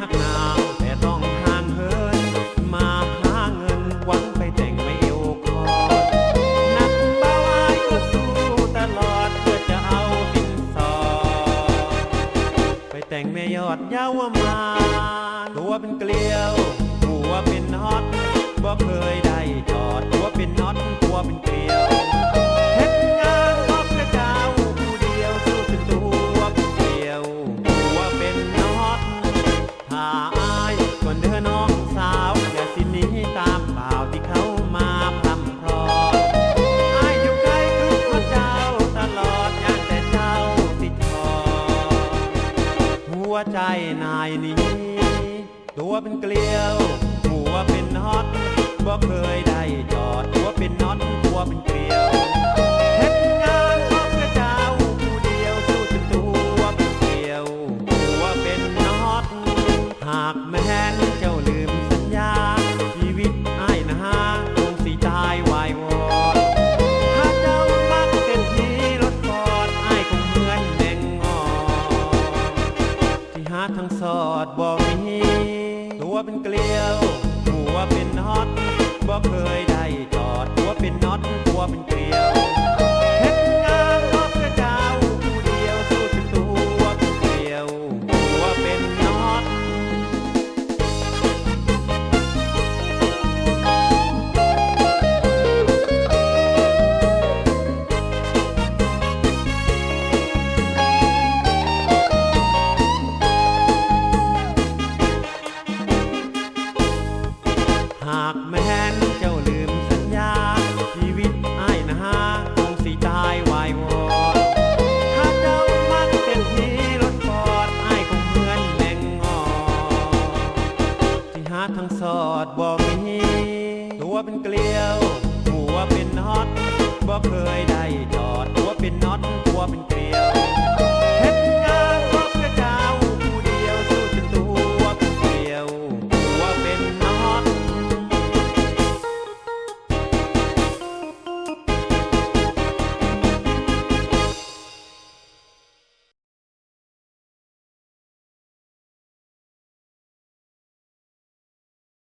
หักนางแต่ต้องห่างเหินมาหาเงินหวังไปแต่งไม่เอวคอหนักเบาอายก็สู้ตลอดเพื่อจะเอาสินสอดไปแต่งแม่ยอดเยาวมา ตัวเป็นเกลียวหัวเป็น อายก่อนเดินน้องสาวอย่าสิหนี้ตามบ่าวที่เขามาพรำพรออายอยู่ใกล้ทุกคนเจ้าตลอดย่างแต่เจ้าติดคอหัวใจนายนี้ ตัวเป็นเกลียว หัวเป็นฮอตบ่เคย แม้นเจ้าลืมสัญญา ชีวิตอ้ายนะฮะคงสิตายวายวอดถ้าเจ้ามักเป็นที่รถฟอดอ้ายคงเหมือนแดงงอที่หาทางสอดบ่มี ตัวเป็นเกลียว หัวเป็นฮอตบ่เคย อดบ่มีตัวเป็นเกลียว หัวเป็นฮอตบ่เคยได้จอ